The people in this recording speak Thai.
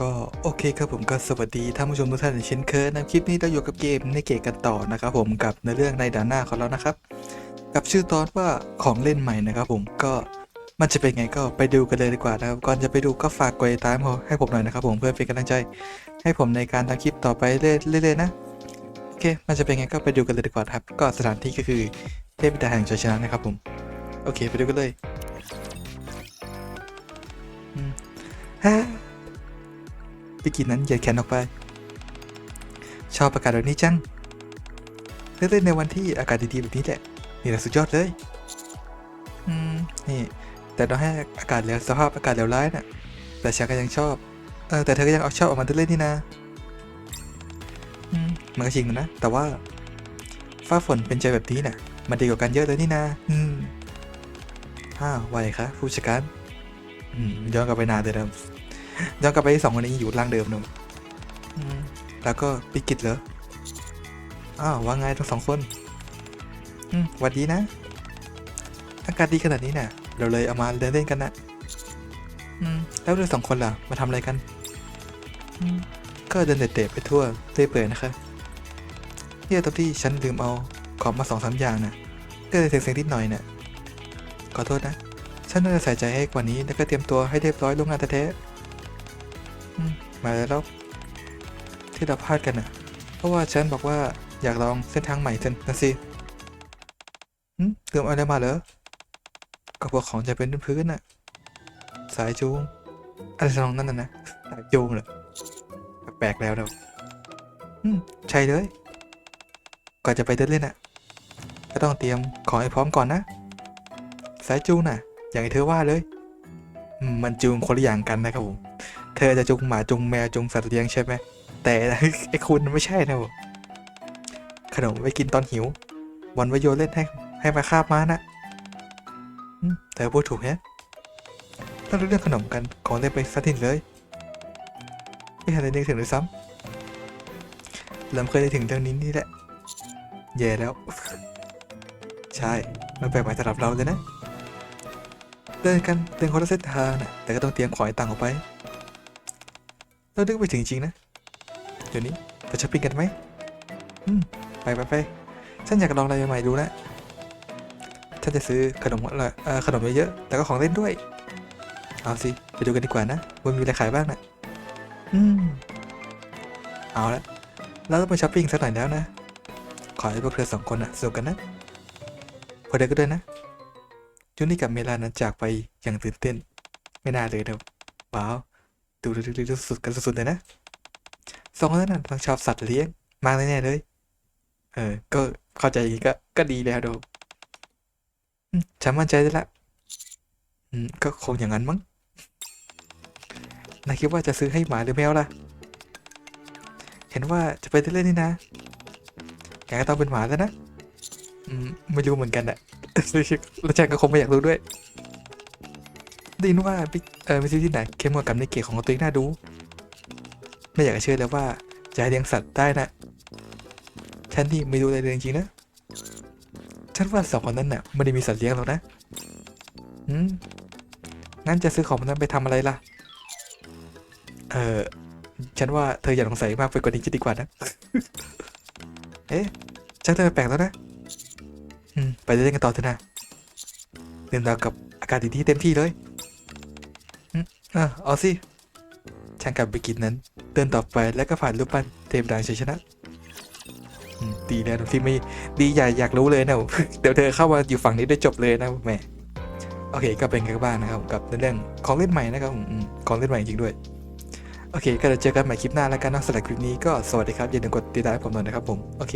ก็โอเคครับผมก็สวัสดีท่านผู้ชมทุกท่านเช่นเคยนะคลิปนี้เราอยู่กับเกมในเกมกันต่อนะครับผมกับในเรื่องในด่านหน้าของเรานะครับ กับชื่อตอนว่าของเล่นใหม่นะครับผมก็มันจะเป็นไงก็ไปดูกันเลยดีกว่านะครับก่อนจะไปดูก็ฝากกดติดตามให้ผมหน่อยนะครับผมเพื่อเป็นกำลังใจ ให้ผมในการทำคลิปต่อไปเรื่อยๆนะโอเค มันจะเป็นไงก็ไปดูกันเลยดีกว่าครับ ก็สถานที่ก็คือเทพบิดาแห่งชัยชนะนะครับผมโอเคไปดูกันเลย อืมฮ่าพี่กินนั้นเหยียดแขนออกไป ชอบอากาศแบบนี้จังเล่นๆในวันที่อากาศดีๆแบบนี้แหละ นี่แหละสุดยอดเลย อืม นี่ แต่ต้องให้อากาศเหลวสภาพอากาศเหลวร้ายน่ะ แต่ฉันก็ยังชอบ เออ แต่เธอก็ยังเอาชอบออกมาเล่นนี่นะ อืม มันก็จริงนะ แต่ว่า ฟ้าฝนเป็นใจแบบนี้น่ะ มันดีกว่ากันเยอะเลยนี่นะ อืมอ้าวว่าไงคะผู้จัดการ อืม ย้อนกลับไปนานเลยนะ ย้อนกลับไปที่สองคนนี้อยู่ร่างเดิมหนูอืมแล้วก็ปิกิตเหรอ อ้าวว่าไงทั้งสองคนอืมหวัดดีนะ อากาศดีขนาดนี้น่ะ เราเลยเอามาเดินเล่นกันนะอืมแล้วเราสองคนล่ะ มาทำอะไรกันอืมก็เดินเตะๆไปทั่วเรื่อยเปื่อยนะคะเนี่ยตอนที่ฉันลืมเอาของมาสองสามอย่างน่ะ ก็เลยเสียงๆนิดหน่อยน่ะ ขอโทษนะ ฉันน่าจะใส่ใจให้กว่านี้แล้วก็เตรียมตัวให้เรียบร้อยล่วงหน้าแท้ๆอื มาแล้วที่เราพลาดกันนะเพราะว่าฉันบอกว่าอยากลองเส้นทางใหม่เส้นะสิอืมเติมอะไรมาเหรอก็พวกของจะเป็นพื้นน่ะ สายจูงอะไรทำนองนั้นน่ะนะสายจูงเหรอแปลกแล้วเราอืมใช่เลยก่อนจะไปเดินเล่นน่ะ ก็ต้องเตรียมของให้พร้อมก่อนนะ สายจูงน่ะ อย่างที่เธอว่าเลย มันจูงคนละอย่างกันนะครับผม ธอจะจุงหมาจุงแมวจุงสัตว์เลี้ยงใช่ไหมแต่ไอ้คุณไม่ใช่นะผมขนมไว้กินตอนหิววันไว้โยนเล่นให้ให้มาคาบม้านะเธอพูดถูกแฮะต้องเรื่องขนมกันขอเล่นไปซะทิ้งเลยไม่ทันได้นึกถึงเลยซ้ำเริ่มเคยได้ถึงเรื่องนี้นี่แหละแย่แล้ว ใช่ มันแปลกใหม่สำหรับเราเลยนะ เดินกันเดินคนละเส้นทางนะแต่ก็ต้องเตรียมของให้ตังออกไป เรานึกไปถึงจริงนะ เดี๋ยวนี้ไปช้อปปิ้งกันไหมอืมไปไปไปฉันอยากลองอะไรใหม่ๆดูนะฉันจะซื้อขนมอะไรเอ่อขนมเยอะๆแล้วก็ของเล่นด้วย เอาสิ ไปดูกันดีกว่านะว่ามีอะไรขายบ้างนะอืม เอาละเราต้องไปช้อปปิ้งสักหน่อยแล้วนะ ขอให้พวกเธอสองคนนะสนุกกันนะพวกเธอก็ด้วยนะจูนี่กับเมลานั้นจากไปอย่างตื่นเต้น ไม่น่าเลยนะว้าว ดูดูดูดูสุดกันสุดๆเลยนะสองคนนั้นน่ะทั้งชอบสัตว์เลี้ยงมากแน่เลย เออ ก็เข้าใจอย่างนี้ก็ก็ดีแล้วดูอืมฉันมั่นใจได้ละอืมก็คงอย่างนั้นมั้งนายคิดว่าจะซื้อให้หมาหรือแมวล่ะ เห็นว่าจะไปเล่นนี่นะแกก็ต้องเป็นหมาแล้วนะ อืมไม่รู้เหมือนกันอะแล้วฉันก็คงไม่อยากรู้ด้วย ได้ยินว่าเออไปซื้อที่ไหนเข้มกว่ากับในเกตของตัวเองน่าดู ไม่อยากจะเชื่อเลยว่าจะเลี้ยงสัตว์ได้นะฉันนี่ไม่รู้อะไรเลยจริงๆนะฉันว่าสองคนนั้นน่ะไม่ได้มีสัตว์เลี้ยงหรอกนะอืมงั้นจะซื้อของมันนั้นไปทำอะไรล่ะ เออฉันว่าเธออย่าสงสัยมากไปกว่านี้จะดีกว่านะ เอ๊ะชักเธอแปลกแล้วนะ อืม ไปเล่นกันต่อเถอะนะเล่นดาวกับอากาศดีๆเต็มที่เลย อะเอาสิช่างกับบิกินนั้นเดินต่อไปแล้วก็ผ่านรูปปั้นเทพดางชัยชนะดีแล้วที่ไม่ดีอย่อยากรู้เลยนะเดี๋ยวเธอเข้ามาอยู่ฝั่งนี้ได้จบเลยนะแม่โอเคก็เป็นไงบ้างนะครับกับเรื่องของเล่นใหม่นะครับอืมของเล่นใหม่จริงด้วยโอเค ก็เดี๋ยวเจอกันใหม่คลิปหน้าแล้วกันนะสำหรับคลิปนี้ก็สวัสดีครับอย่าลืมกดติดตามผมหน่อยนะครับผม โอเค